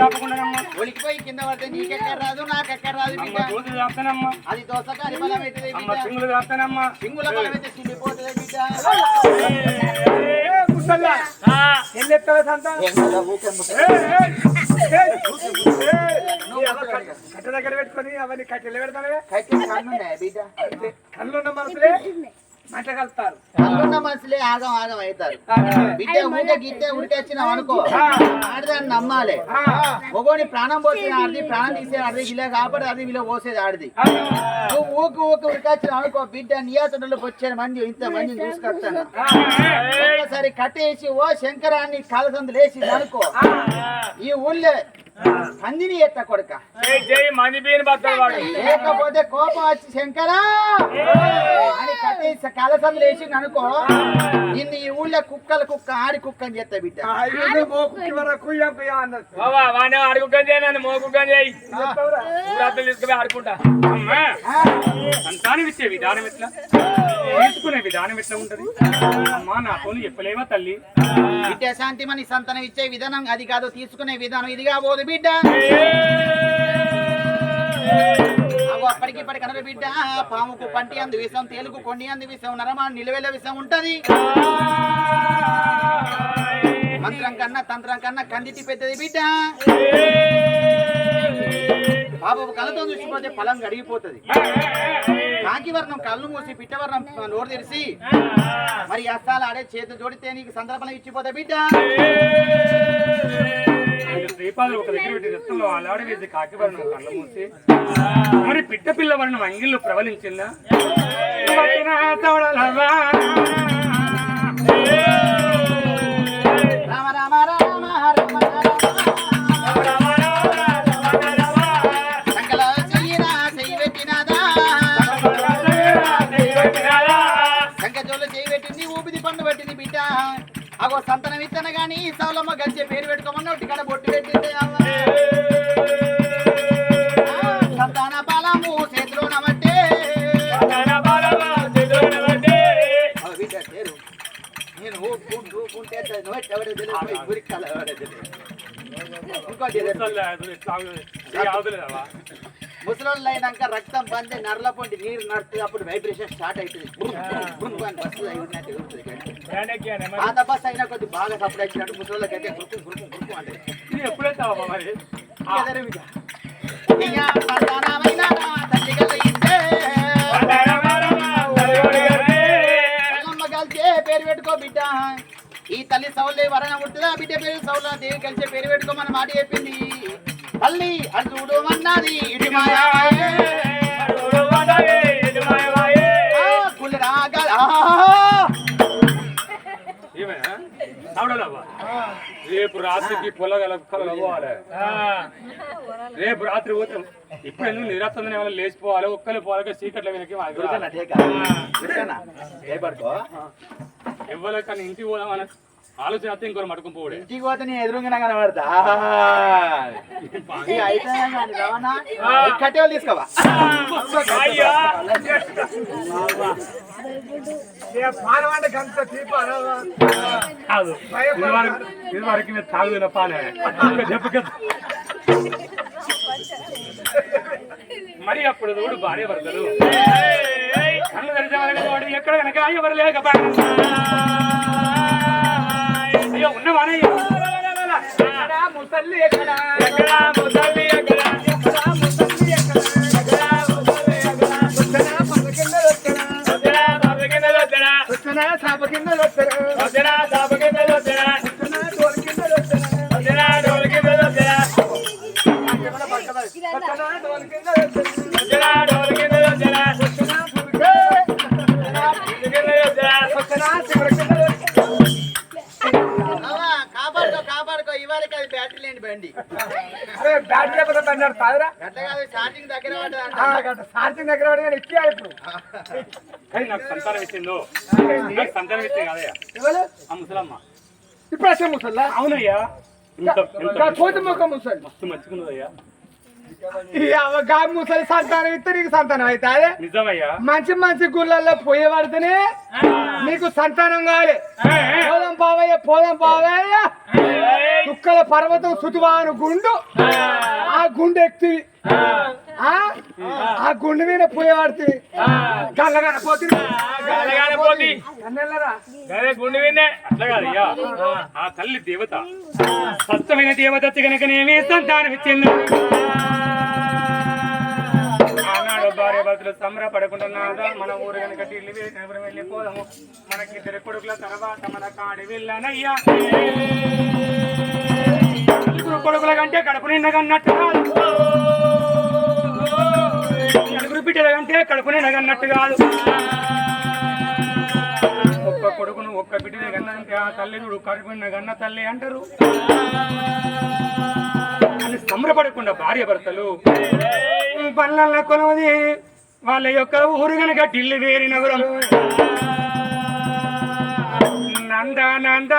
చాపకుండానమ్మా ఒలికిపోయి కింద పడితే నీకెక్కడ రాదు నాకెక్కడ రాదు అమ్మ బిడ్డ. దోశ చాపుతానమ్మా అది బలం అవుతుంది అమ్మ బిడ్డ సింగులు చాపుతానమ్మా సింగుల బలం అయితే చిండిపోతుంది బిడ్డ. కట్ట దగ్గర పెట్టుకొని అవన్నీ కట్టెలు పెడతానే కట్టి కన్నున్నాయి బిడ్డ? కళ్ళు ఉన్న మనసులే? కలుపుతారు కన్నున్న మనుషులే ఆగం ఆగం అవుతారు. బిడ్డ ఊట గిట్టే ఉడికొచ్చినావు అనుకో. ఆడదాన్ని నమ్మాలి. మొగోని ప్రాణం పోసిన ఆడిది ప్రాణం తీసే ఆడిది ఇలా కాబట్టి అది వీళ్ళు పోసేది ఆడిది. నువ్వు ఊకు ఊకు ఉడికొచ్చినావు అనుకో బిడ్డ నియాసనలోకి వచ్చే మంది ఇంత మందిని చూసుకొస్తాను. ఒక్కసారి కట్టేసి ఓ శంకరాన్ని కాలసందులు వేసి అనుకో. ఈ ఊళ్ళో పందిని ఎత్త కొడుక. మంది లేకపోతే కోపం వచ్చి శంకరా! కాలసందులు వేసి అనుకో నిన్ను ఈ ఊళ్ళో కుక్కల కుక్క ఆడి కుక్క అని చెప్తా బిడ్డ బావా వాడిని అడుగుకొని చేయి తీసుకుపోయి ఆడుకుంటా అమ్మా సంతానం ఇచ్చే విధానం ఎట్లా తీసుకునే విధానం ఎట్లా ఉంటది అమ్మా నాతో చెప్పలేమా తల్లి బిడ్డ శాంతి మని సంతానం ఇచ్చే విధానం అది కాదు తీసుకునే విధానం ఇది కాబోదు బిడ్డ అగో అప్పటికి ఇప్పటికి అనరు బిడ్డ. పాముకు పంటి అందు విషం తేలుకు కొండి అందు విషం నరమా నిలువెల విషం ఉంటది. మంత్రం కన్నా తంత్రం కన్నా కందితి పెద్దది బిడ్డ. బాబు కళ్ళతో చూసిపోతే ఫలం గడిగిపోతుంది కాకి వర్ణం కళ్ళు మూసి పిట్టవర్ణం నోరు తెరిసి మరి అస్తాలు ఆడే చేతి జోడితే నీకు సందర్భం ఇచ్చిపోతే బిడ్డ. ఐదు ఒక దగ్గర పెట్టి రక్తంలో అలాడి వేసి కళ్ళ మూసి. మరి పిట్ట పిల్ల వర్ణం అంగిళ్ళు ప్రబలించిందా? పెట్టింది పండు పెట్టింది బిడ్డ. అగో సంతనం ఇత్తన గాని సౌలమ్మ గచ్చే పేరు పెట్టుకోమని ఒకటి కడ ముసలోళ్ళు అయినాక రక్తం బందే నరల పొంటి నీరు నడుస్తుంది అప్పుడు వైబ్రేషన్ స్టార్ట్ అవుతుంది. బుర్రు, బుర్రు, బుర్రు అని బస్సు అయి ఉన్నట్టు. పాత బస్సు అయినా కొద్ది బాగా సప్పుడు వచ్చినట్టు ముసలోళ్ళకి అయితే గురుకు గురుకు గురుకు అంటే. మరి కళ్ళమ్మ కలిసే పేరు పెట్టుకో బిడ్డ. ఈ తల్లి సౌలే వరణ ఉంటుందా? బిడ్డ పేరు సౌల. దేవి కలిసే పేరు పెట్టుకోమని మాట చెప్పింది. తల్లి అటు చూడు అన్నది. ఇటు మాయామాయే. ఆ, కులి రాగ- ఆ! ఏమైనా సావడలవ్వా రేపు రాత్రికి పొలగల రేపు రాత్రి పోతాం ఇప్పుడు ఎందుకు ఏమైనా లేచిపోవాలి? ఒక్కరు పోవాలి చీకట్ల వెనక్కి ఇవ్వలేకని ఇంటికి పోదామని ఆలోచన వస్తే ఇంకోరు మటుకుని పోవడే. ఇంటికి పోతే నీ ఎదురుగా కనబడతా. అయితే రవాణా కట్టేవాళ్ళు తీసుకోవా? ఇది వరకు నేను తాగుతున్న పాలే. మరి అప్పుడు చూడు భార్య భర్తలు కళ్ళు తెరిచే వరకు వాడు ఎక్కడ కనుక ఎవరు లేకపోయా అయ్యో ఉన్నవానే. ముసల్లి ఎక్కడ? ఎక్కడ ముసల్లి ఎక్కడ? లేకపోతే ఛార్జింగ్ దగ్గర పడి ఎక్కియా ఇప్పుడు. నాకు సంతానం ఇచ్చిందో నాకు సంతానం ఇచ్చే కదయ్యా. ఎవరు? ఆ ముసలమ్మ. ఇప్పుడు వచ్చే ముసల్లా? అవునయ్యా. కోతి ముఖం ముసలి మస్తు సంతానం ఇస్తే నీకు సంతానం అయితే అదే నిజమయ్యా. మంచి మంచి గుళ్ళల్లో పొయ్యి పడితేనే నీకు సంతానం కావాలి. పోదాం పావయ్య పోదాం పావయ్య చుక్కల పర్వతం సుతువాను గుండు. ఆ గుండు ఎక్కుతుంది. ఆ. ఆ? గుండు మీద కాదు అయ్యా ఆ తల్లి దేవత. సత్యమైన దేవత కనుకనేమి సంతానం ఇచ్చింది. ఆనాడు భార్య భర్తలు సంబరపడకుంటున్నాదా మన ఊరు కనుక ఢిల్లీ వెళ్ళి వెళ్ళిపోదాము మనకి ఇద్దరు కొడుకుల తర్వాత మన కాడి వెళ్ళానయ్యా. నలుగురు కొడుకుల కంటే కడుపు నిండగన్నట్టు కాదు. నలుగురు బిడ్డల కంటే కడుపు నిండగన్నట్టు కాదు. ఒక్క కొడుకును ఒక్క బిడ్డనే కన్నంటే ఆ తల్లిదుడు కడుపు కన్న తల్లి అంటారు. అని సంబరపడకుండా భార్య భర్తలు పనుల కొలవది వాళ్ళ యొక్క ఊరు గనక ఢిల్లీ వేరి నగరం. నంద నంద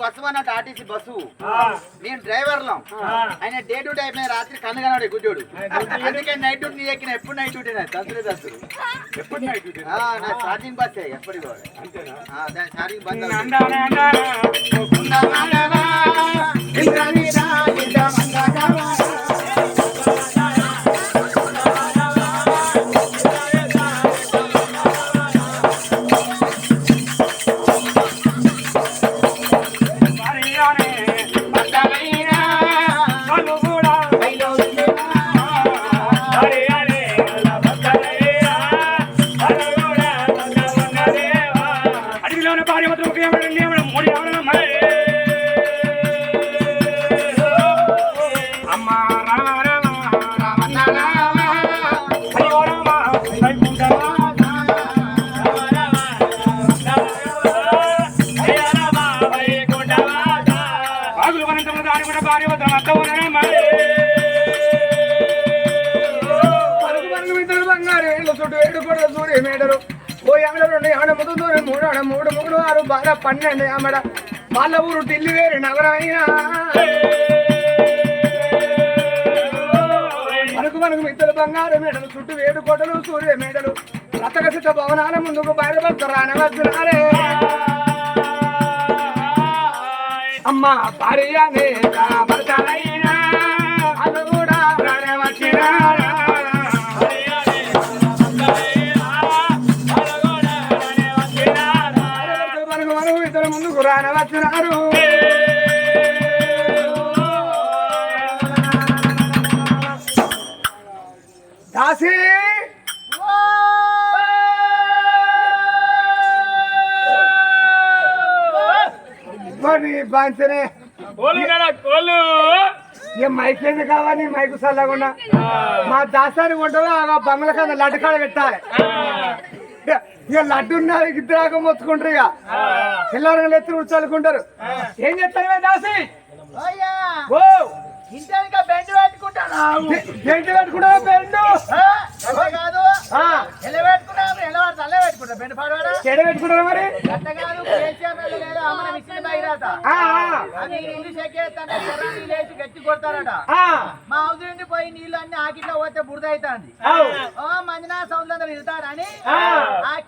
బస్సు అన్నట్టు ఆర్టీసీ బస్సు. మేము డ్రైవర్లం. ఆయన డే డ్యూటీ అయిపోయిన రాత్రి కన్ను కనబడే గుడ్డోడు అందుకే నైట్ డ్యూటీ నీ ఎక్కిన ఎప్పుడు నైట్ డ్యూటీ దస్తులే దస్తులు ఎప్పుడు నైట్ డ్యూటీ? నా ఛార్జింగ్ బస్ ఎప్పటి కూడా దాని ఛార్జింగ్ బంద్ పన్నెండు ఆమెడ వాళ్ళ ఊరు ఢిల్లీ వేరు నగరం మనకు మనకు మిత్రులు బంగారు మేడలు చుట్టూ వేడు కోటలు సూర్య మేడలు. రతగసిత భవనాల ముందుకు బయలుపడత రానవచ్చునారే అమ్మ భార్య నేత భర్తనైనా ఏ మైక్ ఎందుకు కావాలి? మైకు చల్లకుండా మా దాసానికి ఉంటుంది ఆ బంగ్ల కింద లడ్డు కాడ పెట్టాలి. ఇక లడ్డు ఉన్నది ఇద్దరాక మొత్తుకుంటారు ఇక పిల్లలు ఎత్తులు చల్లుకుంటారు ఏం చేస్తారు దాసి? ఓ. బెండ్ పెట్టుకుంటాను? బెండు కాదు? ఎలా ఎలా పెట్టుకుంటా. బెండ్ పాడవాడా? చెడ పెట్టుకుంటారా మరి? గట్ట కాదు కేసీఆర్ వాళ్ళు లేదా అమ్మ మిషన్ బయరాత ఆ, ఆ, అది ఇల్లు చెక్కేస్తాంటే చెర్రాన్ని లేచి గట్టి కొడతారట. ఆ, మా నుండి పోయి నీళ్ళు అన్ని ఆకిట్లో పోతే బురద అవుతుంది అవు. ఓ మందినా సౌందర్యం వెళ్తారని ఆ.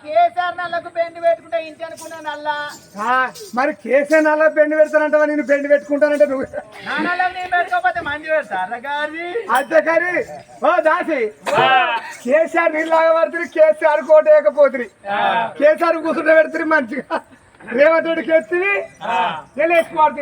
కేసీఆర్ నల్లకు బెండ్ పెట్టుకుంటే ఇంటి అనుకున్నా నల్లా. మరి కేసే నల్ల బెండు పెడతానంటావా? నేను బెండు పెట్టుకుంటానంటే నువ్వు నా నల్లకు నేను పెట్టుకోకపోతే మంది పెడతారు గారి అంతే కానీ ఓ దాసి. కేసీఆర్ నీళ్ళగా పడుతుంది కేసీఆర్ కోట వేయకపోతుంది. కేసీఆర్ కూర్చుంటే పెడుతుంది మంచిగా. రేవంత్ రెడ్డికి ఎత్తివి నేను అత్త నాకు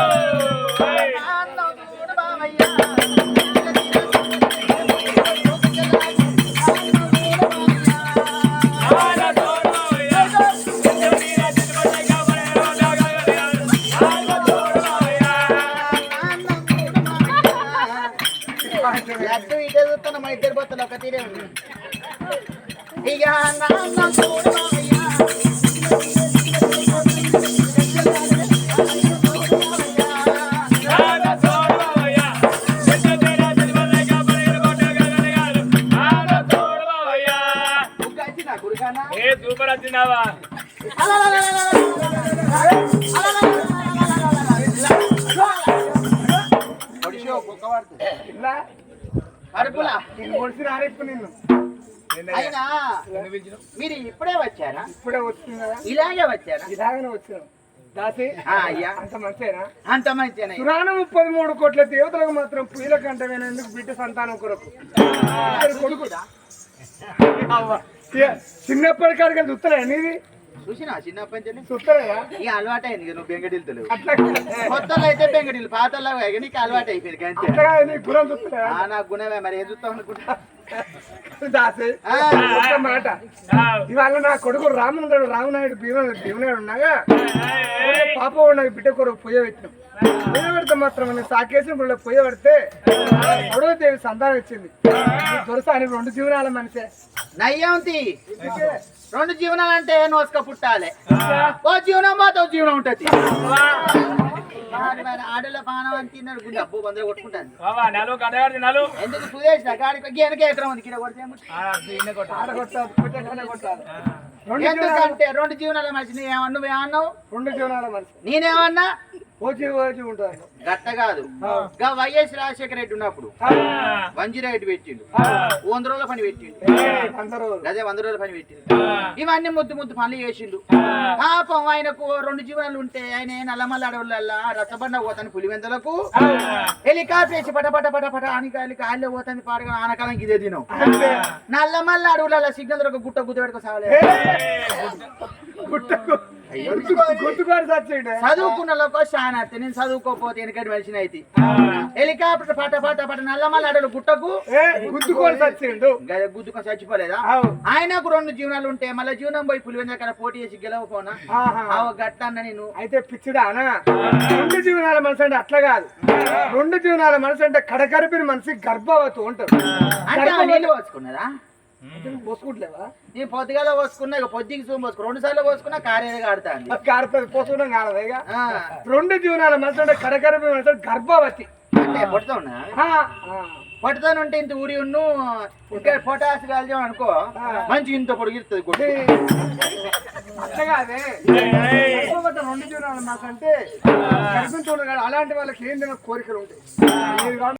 అయినా మీరు ఇప్పుడే వచ్చారా? ఇప్పుడే వచ్చింది కదా ఇలాగే వచ్చారా? ఇలాగనే వచ్చినాం. దాసి ఆ, అయ్యా అంత మంచిదేనా అంత మంచిగానే పురాణం ముప్పై మూడు కోట్ల దేవతలకు మాత్రం పూల కంటమైనందుకు బిడ్డ సంతానం కొరకు? కాడికి. చూస్తలే నీది చూసినా చిన్నప్పటి నుంచి? చూస్తలేదా? ఇక అలవాటు అయింది నువ్వు బెంగడీలు అట్లా కొత్తలో అయితే బెంగడీలు పాతల్లో నీకు అలవాటు అయిపోయింది అంతే నీ గుణమే మరి ఏం చూస్తావు అనుకుంటా దాసి ఆ, ఒక్క మాట. ఇవాళ నా కొడుకు రామనాయుడు రామనాయుడు భీమ భీమనాయుడు ఉన్నాగా? పాప నాకు బిడ్డ కొరకు పొయ్య పెడితే మాత్రం సాకేసి కూడా పొయ్య పెడితే అడవ దేవి సంతానం ఇచ్చింది. దొరస అని రెండు జీవనాల మనిషే. నయ్యంతి రెండు జీవనాలు అంటే నోసుక పుట్టాలి. ఓ జీవనం ఓ జీవనం ఉంటది. మరి మరి ఆడల పానం అని తిన్నాడు గుండె. అబ్బు బందర కొట్టుకుంటాను. ఎందుకు సుదేశ్ గాడికి వెనక ఎకరం ఉంది కింద కొడితే ఎందుకంటే రెండు జీవనాల మనిషి నువ్వేమన్నావు? రెండు జీవనాల మనిషి. నేనేమన్నా? ఉంటారు గట్ట కాదు. గా వైఎస్ రాజశేఖర రెడ్డి ఉన్నప్పుడు వంజీ రైడ్ పెట్టిండు. వంద రోజుల పని పెట్టిండు. అదే వంద రోజుల. పని పెట్టిండు. ఇవన్నీ ముద్దు ముద్దు పనులు చేసిండు. పాపం ఆయనకు రెండు జీవనాలు ఉంటే ఆయన నల్లమల్ల అడవులల్లా రచ్చబండ పోతాను పులివెందులకు. హెలికాప్టర్ వేసి పట పట పట పట కాలి కాళ్ళే పోతాను పాడగా ఆనకాలం ఇదే తినం నల్లమల్ల అడవులలో సిగ్నల్ ఒక గుట్ట గుద్ద పెట్టుకో సాగలే గుట్టకు చదువుకున్న లోకో శానార్తి నేను చదువుకోకపోతే వెనకటి మనిషిని అయితే. హెలికాప్టర్ పట పట పట నల్లమల్ల అడవులు గుట్టకు. గుద్దుకొని చచ్చిండు గద గుద్దుకొని చచ్చిపోలేదా. ఆయనకు రెండు జీవనాలు ఉంటే మళ్ళీ జీవనం పోయి పులివెందుల కాడ పోటీ చేసి. ఆవ గట్ట అన్న నేను అయితే పిచ్చిదానా? రెండు జీవనాల మనసు అంటే అట్లా కాదు. రెండు జీవనాల మనసు అంటే కడకరిపిన మనిషి గర్భవతి ఉంటారు అంటే పోసుకుంటలేవా? నేను పొద్దుగాల పోసుకున్నా ఇక పొద్దుకి సూమ్ పోసుకున్నా. రెండు సార్లు పోసుకున్నా కార్యాలయ ఆడుతాంది కారుతుంది. పోసుకుంటాం కాదు ఇక రెండు జీవనాల మనసు అంటే గర్భవతి. అంటే పొడుతా ఉన్నా ఆ, ఆ. పొడతానుంటే ఇంత ఊరి ఉన్ను ఇంకా పొటాస్ కాల్చాం అనుకో మంచి ఇంత పొడిగిస్తుంది గుడ్డు అట్లా కాదే. గర్భవతి రెండు జీవనాల గర్భించడం కాదు అలాంటి వాళ్ళకి ఏం కోరికలు ఉంటాయి.